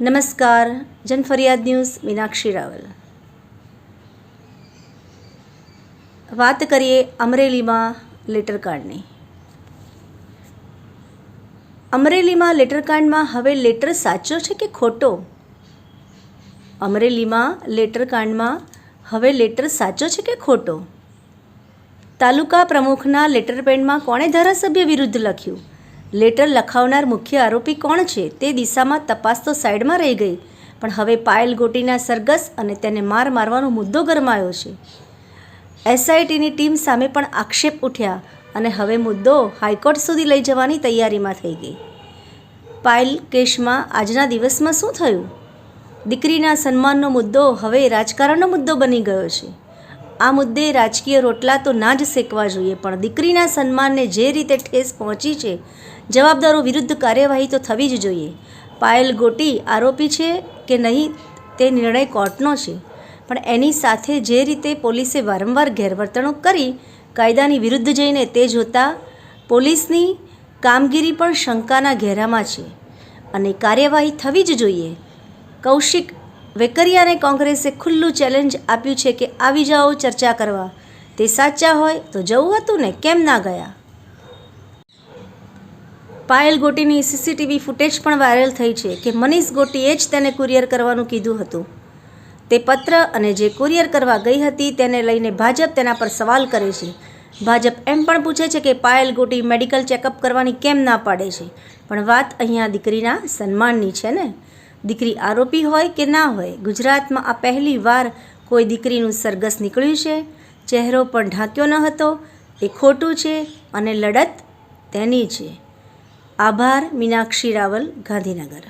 નમસ્કાર, જનફરિયાદ ન્યૂઝ, મીનાક્ષી રાવલ. વાત કરીએ અમરેલીમાં લેટરકાંડની અમરેલીમાં લેટરકાંડમાં હવે લેટર સાચો છે કે ખોટો? અમરેલીમાં લેટરકાંડમાં હવે લેટર સાચો છે કે ખોટો? તાલુકા પ્રમુખના લેટર પેડમાં કોણે ધારાસભ્ય વિરુદ્ધ લખ્યું? લેટર લખાવનાર મુખ્ય આરોપી કોણ છે તે દિશામાં તપાસ તો સાઈડમાં રહી ગઈ, પણ હવે પાયલ ગોટીના સરગસ અને તેને માર મારવાનો મુદ્દો ગરમાયો છે. એસઆઈટીની ટીમ સામે પણ આક્ષેપ ઉઠ્યા અને હવે મુદ્દો હાઈકોર્ટ સુધી લઈ જવાની તૈયારીમાં થઈ ગઈ. પાયલ કેસમાં આજના દિવસમાં શું થયું? દીકરીના સન્માનનો મુદ્દો હવે રાજકારણનો મુદ્દો બની ગયો છે. આ મુદ્દે રાજકીય રોટલા તો ના જ શેકવા જોઈએ, પણ દીકરીના સન્માનને જે રીતે ઠેસ પહોંચી છે, જવાબદારો વિરુદ્ધ કાર્યવાહી તો થવી જ જોઈએ. પાયલ ગોટી આરોપી છે કે નહીં તે નિર્ણય કોર્ટનો છે, પણ એની સાથે જે રીતે પોલીસે વારંવાર ગેરવર્તણૂક કરી, કાયદાની વિરુદ્ધ જઈને તે જોતાં પોલીસની કામગીરી પણ શંકાના ઘેરામાં છે અને કાર્યવાહી થવી જ જોઈએ. કૌશિક વેકરિયાને કોંગ્રેસે ખુલ્લું ચેલેન્જ આપ્યું છે કે આવી જાઓ, ચર્ચા કરવા. તે સાચા હોય તો જવું હતું ને કેમ ના ગયા? પાયલ ગોટીની સીસીટીવી ફૂટેજ પણ વાયરલ થઈ છે કે મનીષ ગોટીએ જ તેને કુરિયર કરવાનું કીધું હતું. તે પત્ર અને જે કુરિયર કરવા ગઈ હતી તેને લઈને ભાજપ તેના પર સવાલ કરે છે. ભાજપ એમ પણ પૂછે છે કે પાયલ ગોટી મેડિકલ ચેકઅપ કરવાની કેમ ના પાડે છે? પણ વાત અહીંયા દીકરીના સન્માનની છે ને? દીકરી આરોપી હોય કે ના હોય, ગુજરાતમાં આ પહેલી વાર કોઈ દીકરીનું સરઘસ નીકળ્યું છે. ચહેરો પણ ઢાંક્યો ન હતો. એ ખોટું છે અને લડત તેની છે. આભાર, મીનાક્ષી રાવલ, ગાંધીનગર.